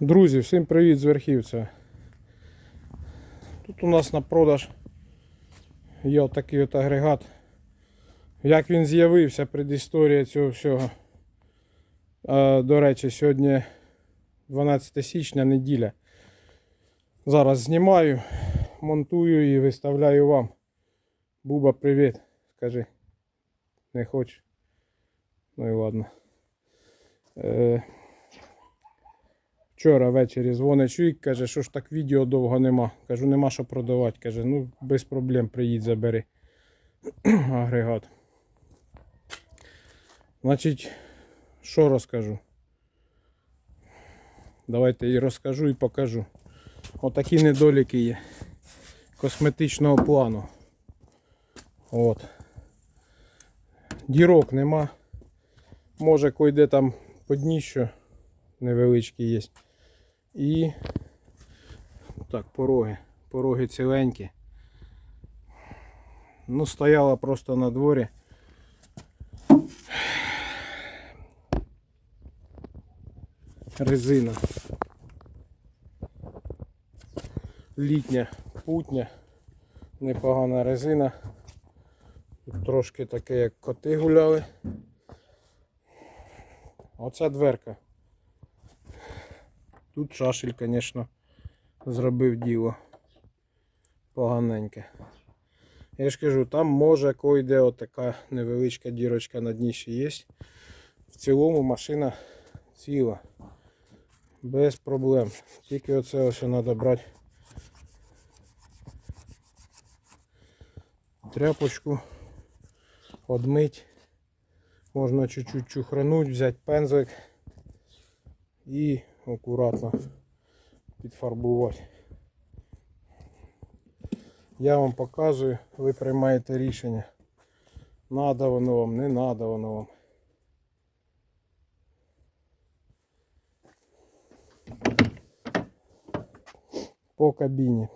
Друзі, всім привіт з верхівця. Тут у нас на продаж є отакий от агрегат. Як він з'явився, предісторія цього всього. Е, До речі, сьогодні 12 січня, неділя. Зараз знімаю, монтую і виставляю вам. Буба, привіт. Скажи. Не хочеш? Ну і ладно. Вчора ввечері дзвонить чоловік, каже, що ж так відео довго нема. Кажу, нема що продавати. Каже, ну без проблем приїдь, забери агрегат. Значить, що розкажу? Давайте і розкажу і покажу. Отакі недоліки є. Косметичного плану. От. Дірок нема. Може койде там по дніщу невеличкі є. І так, пороги. Пороги ціленькі. Ну, стояла просто на дворі. Резина. Літня, путня, непогана резина. Тут трошки таке, як коти гуляли. Оця дверка. Тут шашель, звісно, зробив діло поганеньке. Я ж кажу, там може койде отака невеличка дірочка на дні ще є. В цілому машина ціла. Без проблем. Тільки оце ось треба брати тряпочку, одмить. Можна чуть-чуть чухрануть, взяти пензлик і акуратно підфарбувати. Я вам показую, ви приймаєте рішення. Надо воно вам, не надо воно вам. По кабіні.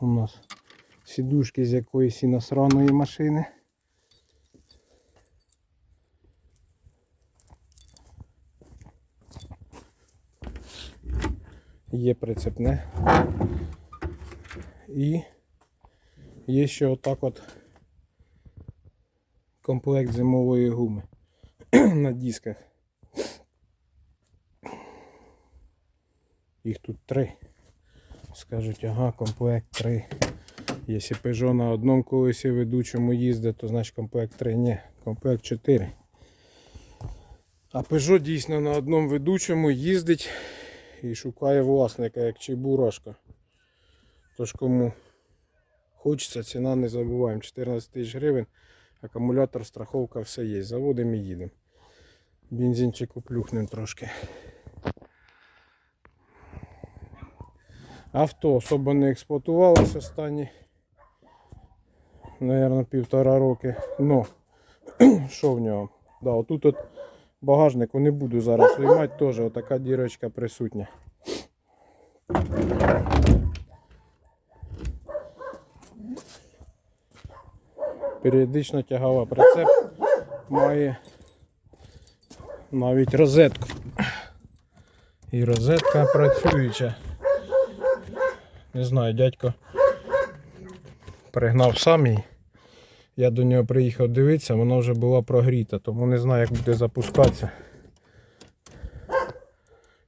У нас сідушки з якоїсь іностранної машини. Є прицепне. І є ще отак от комплект зимової гуми на дисках. Їх тут три. Скажуть, ага, комплект 3. Якщо Peugeot на одному колесі ведучому їздить, то значить комплект 3. Ні, комплект 4. А Peugeot дійсно на одному ведучому їздить і шукає власника, як чебурашка. Тож кому хочеться, ціна не забуваємо. 14 тисяч гривень, акумулятор, страховка, все є. Заводимо і їдемо. Бензинчику плюхнемо трошки. Авто особо не експлуатувалося останні, Наверно, півтора роки. Ну, що в нього? Да, отут от багажнику не буду зараз виймати, теж отака дірочка присутня. Періодично тягала прицеп, має навіть розетку. І розетка працююча. Не знаю, дядько пригнав сам її. Я до нього приїхав дивитися, вона вже була прогріта, тому не знаю, як буде запускатися.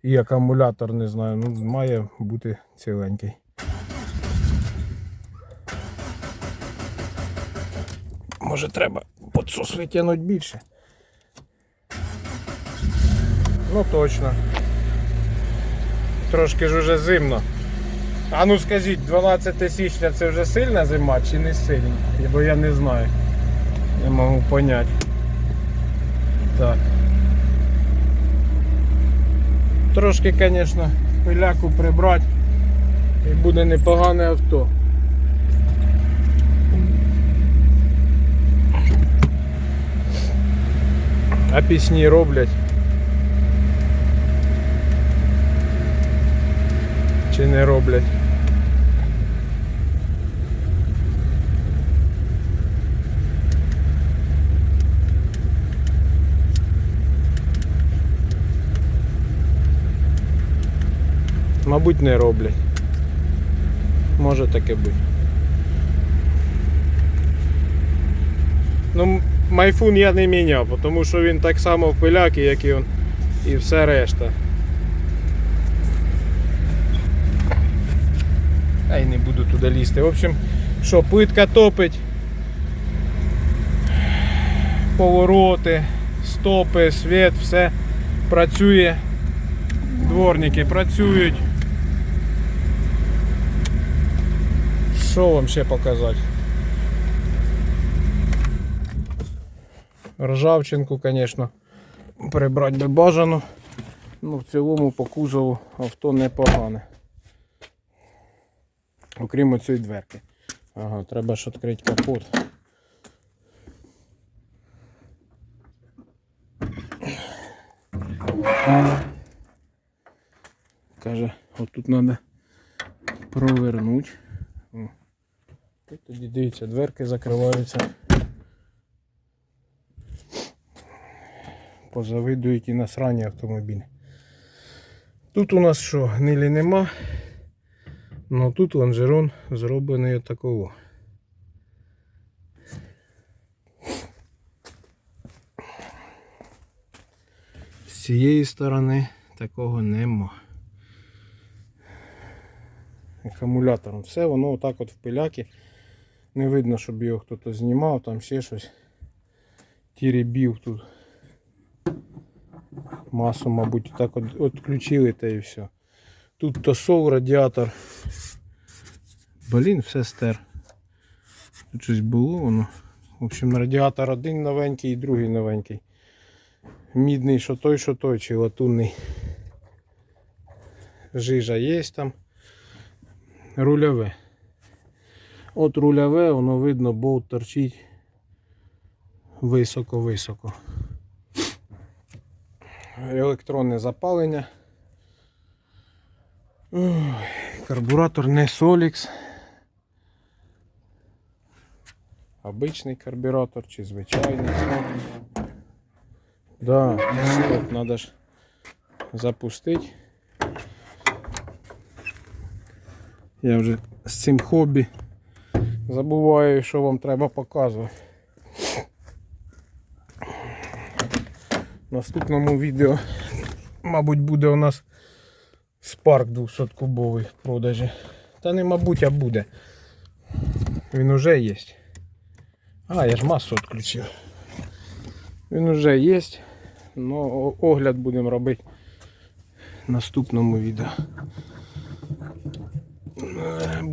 І акумулятор не знаю, ну має бути ціленький. Може треба підсос витягнути більше. Ну точно. Трошки ж уже зимно. А ну скажіть, 12 січня це вже сильна зима чи не сильна? Бо я не знаю. Не можу поняти. Так. Трошки, звісно, пиляку прибрати і буде непогане авто. А пісні роблять. Чи не роблять? Мабуть, не роблять. Може таке бути. Ну, майфун я не міняв, тому що він так само в пиляки, як і, он, і все решта. Та й не буду туди лізти. В общем, що, плитка топить. Повороти, стопи, світ, все працює. Дворники працюють. Що вам ще показати? Ржавчинку, звісно, прибрати би бажано. Ну, в цілому по кузову авто непогане. Окрім цієї дверки. Ага, треба ж відкрити капот. Каже, отут треба провернути. І тоді дивіться, дверки закриваються. Позавидують і насрані автомобілі. Тут у нас що, гнилі нема. Ну тут лонжерон зроблений такого. З цієї сторони такого нема. Акумулятором. Все воно отак от в пиляки. Не видно, щоб його хтось знімав, там ще щось. Тірібів тут. Масу, мабуть, так от відключили та і все. Тут тосол радіатор. Блін, все стер. Тут щось було воно. В общем, радіатор один новенький і другий новенький. Мідний, що той, що той, чи латунний. Жижа є там. Рульове. От рульове, воно видно, болт торчить високо-високо. Електронне запалення. Карбуратор не Solix. Обичний карбюратор чи звичайний. Да, стоп, треба ж запустити. Я вже з цим хобі забуваю, що вам треба показувати. В наступному відео, мабуть, буде у нас спарк 200 кубовий в продажі. Та не мабуть, а буде. Він уже є. А, я ж масу відключив. Він уже є. Но огляд будемо робити в наступному відео.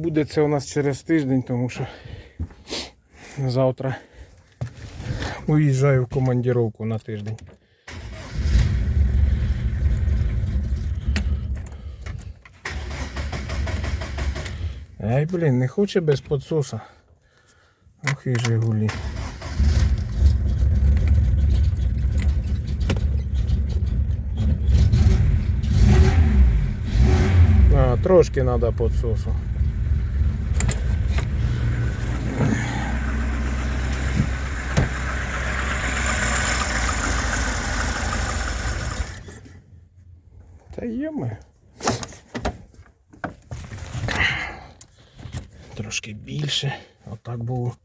Буде це у нас через тиждень, тому що завтра уїжджаю в командировку на тиждень. Ай, блін, не хоче без подсоса. Ох і Жигулі. А, трошки треба подсосу. Та йоми. Трошки більше. Отак було.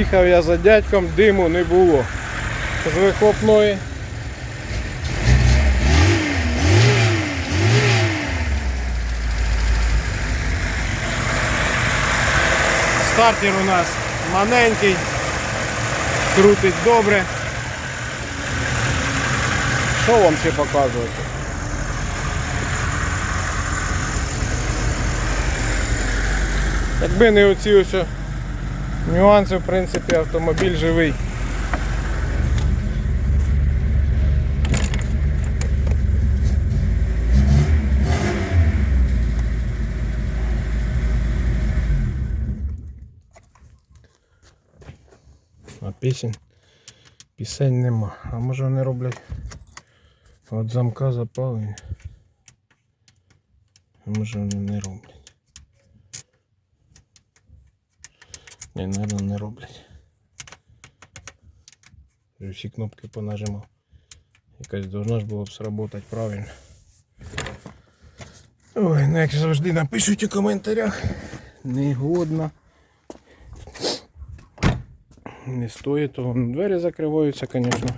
Їхав я за дядьком, диму не було. З вихлопної. Стартер у нас маленький, крутить добре. Що вам ще показувати? Якби не оці ось Нюанси, в принципі, автомобіль живий. А пісень? Пісень нема. А може вони роблять от замка запалення? А може вони не роблять. Ні, мабуть, не роблять. Всі кнопки понажимав. Якась должна ж було б сработати правильно. Ой, ну як завжди напишуть у коментарях. Негодно. Не стоїть того. Ну, Двері закриваються, звісно.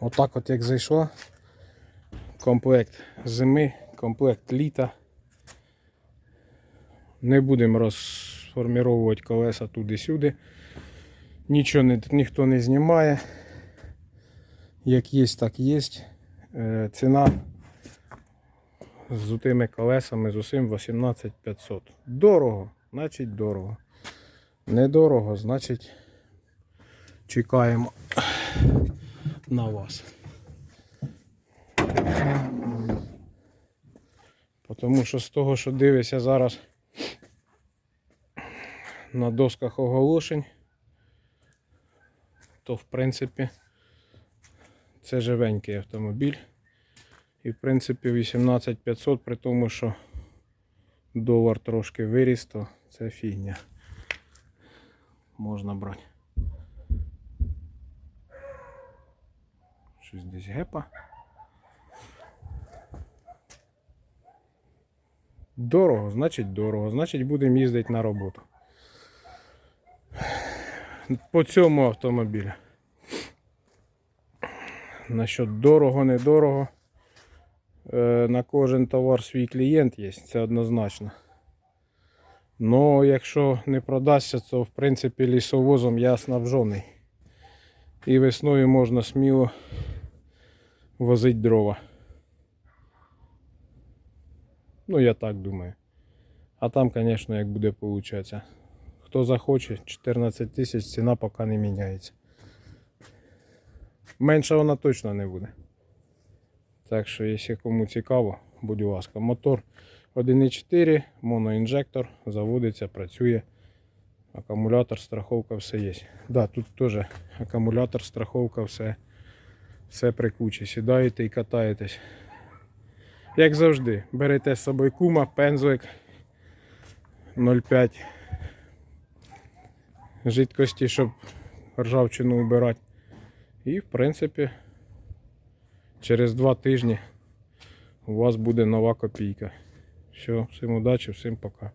Отак от як зайшла. Комплект зими, комплект літа. Не будемо розформіровувати колеса туди-сюди. Нічого не, ніхто не знімає. Як є, так є. Е, ціна з тими колесами з усім 18500. Дорого, значить дорого. Недорого, значить чекаємо на вас. Тому що з того, що дивишся зараз на досках оголошень, то в принципі це живенький автомобіль. І в принципі 18500 при тому, що долар трошки виріс, то це фігня. Можна брати. Щось десь гепа. Дорого, значить дорого, значить будемо їздити на роботу. По цьому автомобілю. Насчет дорого, недорого. Е, На кожен товар свій клієнт є, це однозначно. Ну, якщо не продасться, то в принципі лісовозом я снабжений. І весною можна сміло возити дрова. Ну, я так думаю. А там, звісно, як буде получатися. Хто захоче, 14 тисяч ціна поки не міняється. Менше вона точно не буде. Так що, якщо кому цікаво, будь ласка, мотор 1.4, моноінжектор, заводиться, працює. Акумулятор, страховка, все є. Да, тут теж акумулятор, страховка, все, все при кучі. Сідаєте і катаєтесь. Як завжди, берете з собою кума, пензлик 0,5 жидкості, щоб ржавчину убирати. І в принципі через два тижні у вас буде нова копійка. Все, всім удачі, всім пока.